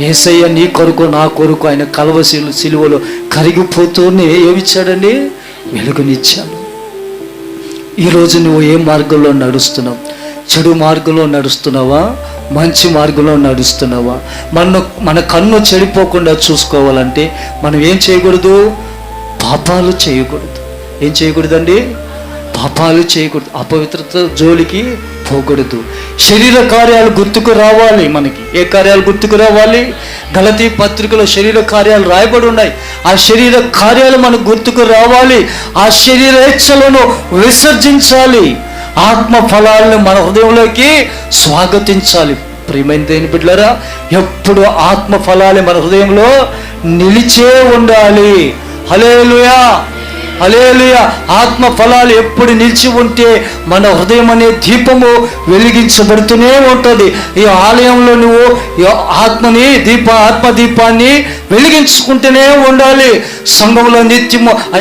ఏసయ్య నీ కొరకు నా కొరకు ఆయన కలవ శిలు సిలువలో కరిగిపోతూనే ఏమిచ్చాడండి? వెలుగునిచ్చాడు. ఈరోజు నువ్వు ఏ మార్గంలో నడుస్తున్నావు? చెడు మార్గంలో నడుస్తున్నావా? మంచి మార్గంలో నడుస్తున్నావా? మన మన కన్ను చెడిపోకుండా చూసుకోవాలంటే మనం ఏం చేయకూడదు? పాపాలు చేయకూడదు. ఏం చేయకూడదండి? పాపాలు చేయకూడదు. అపవిత్రత జోలికి పోకూడదు. శరీర కార్యాలు గుర్తుకు రావాలి మనకి. ఏ కార్యాలు గుర్తుకు రావాలి? గలతీ పత్రికలో శరీర కార్యాలు రాయబడి ఉన్నాయి. ఆ శరీర కార్యాలు మనకు గుర్తుకు రావాలి. ఆ శరీర ఇచ్చలను విసర్జించాలి. ఆత్మ ఫలాలను మన హృదయంలోకి స్వాగతించాలి. ప్రియమైన దేని బిడ్డలారా ఎప్పుడు ఆత్మ ఫలాలు మన హృదయంలో నిలిచే ఉండాలి. హలేలుయా అలేలుయ ఆత్మ ఫలాలు ఎప్పుడు నిలిచి ఉంటే మన హృదయం అనే దీపము వెలిగించబడుతూనే ఉంటుంది. ఈ ఆలయంలో నువ్వు ఈ ఆత్మని దీప ఆత్మ దీపాన్ని వెలిగించుకుంటూనే ఉండాలి. సంఘంలో నిత్యము